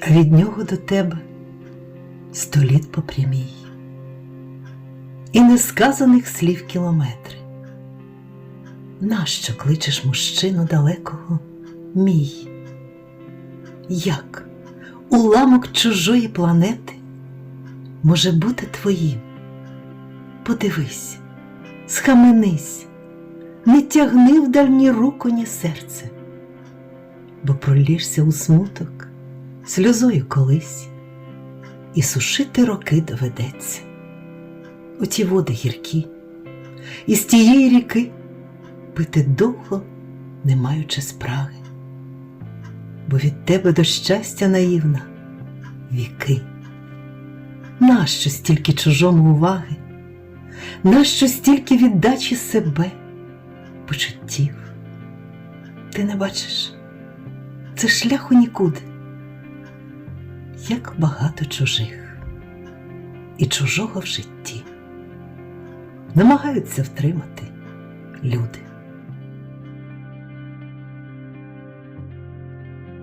а від нього до тебе сто літ по прямій, і несказаних слів кілометри. Нащо кличеш мужчину далекого мій? Як уламок чужої планети може бути твоїм? Подивись, схаменись, не тягни в дальні руку, ні серце, бо проліжся у смуток сльозою колись, і сушити роки доведеться. У ті води гіркі, і з тієї ріки пити довго, не маючи спраги, бо від тебе до щастя наївна віки. Нащо стільки чужому уваги, нащо стільки віддачі себе, почуттів? Ти не бачиш, це шлях у нікуди, як багато чужих і чужого в житті намагаються втримати люди.